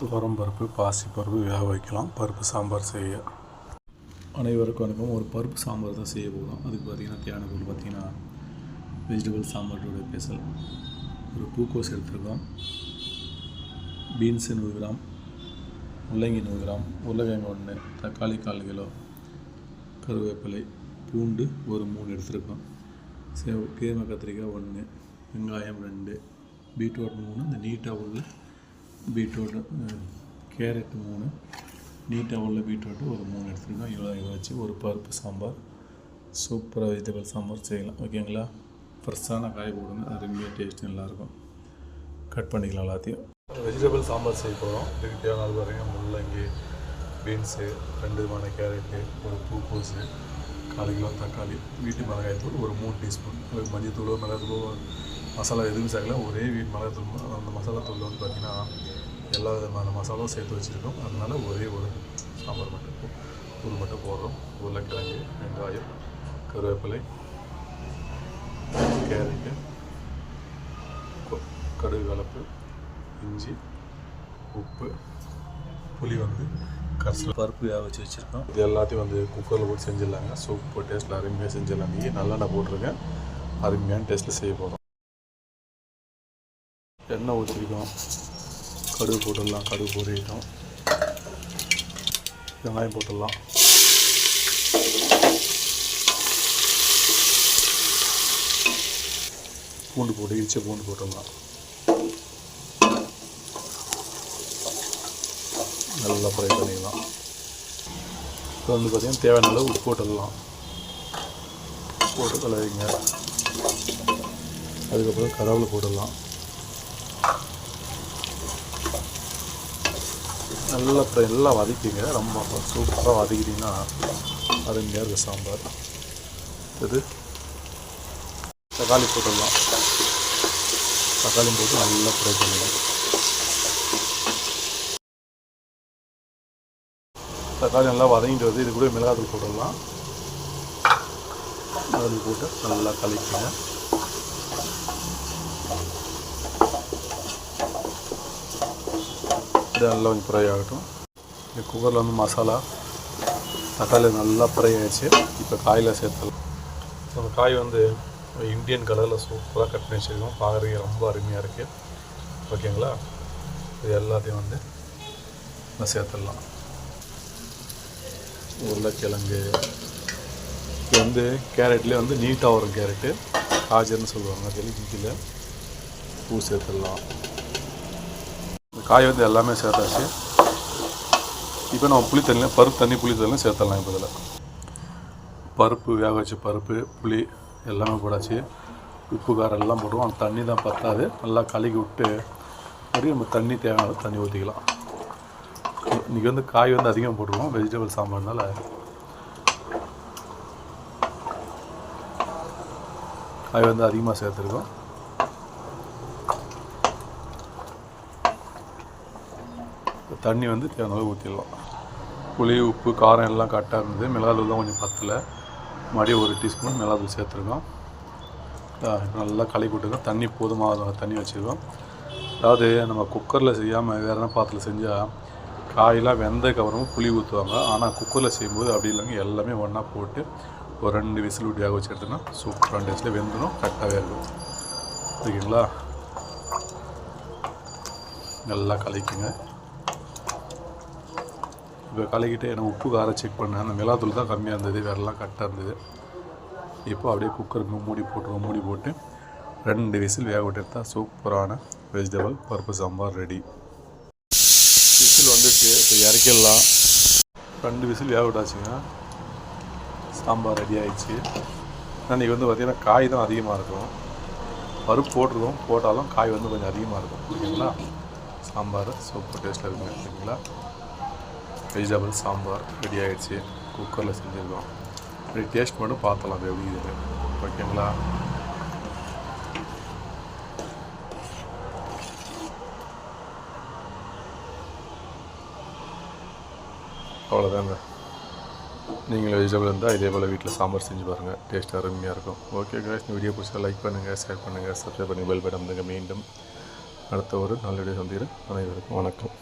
துவரம் பருப்பு பாசி பருப்பு வேக வைக்கலாம். பருப்பு சாம்பார் செய்ய. அனைவருக்கும் வணக்கம். ஒரு பருப்பு சாம்பார் தான் செய்ய போகிறோம் அதுக்கு பார்த்தீங்கன்னா தேவையான பொருள் பார்த்திங்கன்னா வெஜிடபிள் சாம்பாரோட பேசல் ஒரு பூக்கோஸ் எடுத்துருக்கோம். பீன்ஸு நூறு கிராம் முள்ளங்கி நூறு கிராம் உருளைக்கிழங்கு ஒன்று தக்காளி கால் கிலோ கருவேப்பிலை பூண்டு ஒரு மூணு எடுத்துருக்கோம். சேவ் கீரமை கத்திரிக்காய் ஒன்று வெங்காயம் ரெண்டு பீட்ரூட் மூணு இந்த நீட்டாக உள்ள பீட்ரூட்டு கேரட் மூணு. நீட்டாக உள்ள பீட்ரூட் ஒரு மூணு எடுத்துருக்கோம். இவ்வளோ இதை வச்சு ஒரு பருப்பு சாம்பார். சூப்பராக வெஜிடபிள் சாம்பார் செய்யலாம். ஓகேங்களா? ஃப்ரெஷ்ஷான காய் போடுங்க. அருமையாக டேஸ்ட் நல்லாயிருக்கும். கட் பண்ணிக்கலாம் எல்லாத்தையும். வெஜிடபிள் சாம்பார் செய்ய போகிறோம் இதுக்கு தேவையான பாருங்க. முள்ளங்கி பீன்ஸு ரெண்டு விதமான கேரட்டு ஒரு பூக்கோஸு கால் கிலோ தக்காளி வீட்டு மிளகாய் தூள் ஒரு மூணு டீஸ்பூன் அதுக்கு மஞ்சத்தூளோ மிளகுத்தூளோ மசாலா எதுவும் சேர்க்கல. ஒரே வீட் மிளகாத்தூள் அந்த மசாலா தூள் வந்து பார்த்திங்கன்னா எல்லா விதமான மசாலாவும் சேர்த்து வச்சுருக்கோம். அதனால ஒரே ஒரு சாம்பார் மட்டும் தூள் மட்டும் போடுறோம். உருளைக்கிழங்கு வெங்காயம் கருவேப்பிலை கேரட்டு கொ- கடுகு கலப்பு இஞ்சி உப்பு புளி வந்து கரைசல் பருப்பு வேக வச்சு வச்சுருக்கோம். இது எல்லாத்தையும் வந்து குக்கரில் போட்டு செஞ்சிடலாங்க. சூப்பு டேஸ்ட்டில் அருமையாக செஞ்சிடலாம். நீ நல்லெண்ணெய் போட்டிருக்கேன் அருமையான டேஸ்ட்டில் செய்ய போகிறோம் எண்ணெய் ஊற்றிருக்கோம் கடுகு போட்டுடலாம் கடுகு பொரியிட்டோம் வெங்காயம் போட்டுடலாம். பூண்டு போட்டு இடிச்ச பூண்டு போட்டுடலாம். நல்லா ஃப்ரை பண்ணிக்கலாம் இப்போ வந்து பார்த்திங்கன்னா தேவையான அளவு உப்பு போட்டுடலாம். போட்டு கலவைங்க அதுக்கப்புறம் கடவுளை போட்டுடலாம். நல்லா ஃப்ரை நல்லா வதக்கிங்க. ரொம்ப சூப்பராக வதக்கிட்டிங்கன்னா அருமையாக இருக்குது சாம்பார். இது தக்காளி போட்டுடலாம். தக்காளி போட்டு நல்லா ஃப்ரை பண்ணிடலாம் தக்காளி நல்லா வதங்கிட்டு வருது. இது கூட மிளகாத்தூள் போட்டுடலாம். மிளகாத்தூள் போட்டு நல்லா கலக்கிங்க. இது நல்லா கொஞ்சம் ஃப்ரை ஆகட்டும் இந்த குக்கரில் வந்து மசாலா தக்காளி நல்லா ஃப்ரை ஆயிடுச்சு இப்போ காயில் சேர்த்துலாம் அந்த காய் வந்து இந்தியன் கலரில் சூப்பராக கட் பண்ணி வச்சுருக்கோம் பார்க்குறதுக்கு ரொம்ப அருமையாக இருக்குது ஓகேங்களா இது எல்லாத்தையும் வந்து நான் சேர்த்துடலாம் உருளைக்கிழங்கு இது வந்து கேரட்லேயே வந்து நீட்டாக வரும் கேரட்டு காஜர்னு சொல்லுவாங்க தெலுங்குல பூ சேர்த்துடலாம் காய் வந்து எல்லாமே சேர்த்தாச்சு. இப்போ நம்ம புளி தண்ணியில் பருப்பு தண்ணி புளி தண்ணியில் சேர்த்துடலாம் இப்போ இதில். பருப்பு வேக வச்ச பருப்பு புளி எல்லாமே போடாச்சு. உப்பு காரம் எல்லாம் போடுவோம். அந்த தண்ணி தான் பத்தாது. நல்லா கழுகி விட்டு மறுபடியும் நம்ம தண்ணி தேவையான தண்ணி ஊற்றிக்கலாம் இன்றைக்கி வந்து காய் வந்து அதிகம் போட்டுருவோம். வெஜிடபிள் சாம்பார்னால. காய் வந்து அதிகமாக சேர்த்துருக்கோம். தண்ணி வந்து தேவையான அளவு ஊற்றிடலாம் புளி உப்பு காரம் எல்லாம் கரெக்டாக இருந்தது. மிளகாத்தூள் தான் கொஞ்சம் பத்தலை. மறுபடியும் ஒரு டீஸ்பூன் மிளகாதூள் சேர்த்துருக்கோம். நல்லா களி விட்டுருக்கோம். தண்ணி போதுமாக தண்ணி வச்சுருக்கோம். அதாவது நம்ம குக்கரில் செய்யாமல் வேறு என்ன பாத்திரத்தில் செஞ்சால் காயெல்லாம் அப்புறமும் புளி ஊற்றுவாங்க ஆனால் குக்கரில் செய்யும்போது அப்படி இல்லைங்க. எல்லாமே ஒன்றா போட்டு ஒரு ரெண்டு விசில் விட்டு வேக வச்சு எடுத்தோன்னா சூப்பரான டேஸ்ட்டில் வெந்துடும் கரெக்டாகவே இருக்கும். ஓகேங்களா நல்லா கலக்கிங்க. இப்போ கலக்கிட்டு எனக்கு உப்பு காரம் செக் பண்ணேன். அந்த மிளகாத்தூள் தான் கம்மியாக இருந்தது. வேறெல்லாம் கரெக்டாக இருந்தது. இப்போ அப்படியே குக்கருக்கு மூடி போட்டுருவோம். மூடி போட்டு ரெண்டு விசில் வேக விட்டு எடுத்தால் சூப்பரான வெஜிடபிள் பருப்பு சாம்பார் ரெடி விசில் வந்துச்சு. இப்போ இறக்கிடலாம். ரெண்டு விசில் வேக விட்டாச்சுங்க. சாம்பார் ரெடி ஆயிடுச்சு. அன்றைக்கி வந்து பார்த்திங்கன்னா காய் தான் அதிகமாக இருக்கும். பருப்பு போட்டிருக்கோம். போட்டாலும் காய் வந்து கொஞ்சம் அதிகமாக இருக்கும். ஓகேங்களா சாம்பார் சூப்பர் டேஸ்ட்டில் இருக்குங்க. ஓகேங்களா வெஜிடபிள் சாம்பார் ரெடி ஆகிடுச்சு குக்கரில் செஞ்சுருக்கோம். இப்படி டேஸ்ட் மட்டும் பார்த்தலாம் அது எப்படி இது ஓகேங்களா அவ்வளோதாங்க நீங்களும் வெஜிடபிள் இருந்தால் இதே போல் வீட்டில் சாம்பார் செஞ்சு பாருங்கள் டேஸ்ட் அருமையாக இருக்கும். ஓகே காய்ஸ் இந்த வீடியோ பிடிச்சா லைக் பண்ணுங்கள் ஷேர் பண்ணுங்கள் சப்ஸ்கிரைப் பண்ணி பெல் பட்டன் மீண்டும் அடுத்த ஒரு நல்ல வீடியோ சந்திக்கிறேன். அனைவருக்கும் வணக்கம்.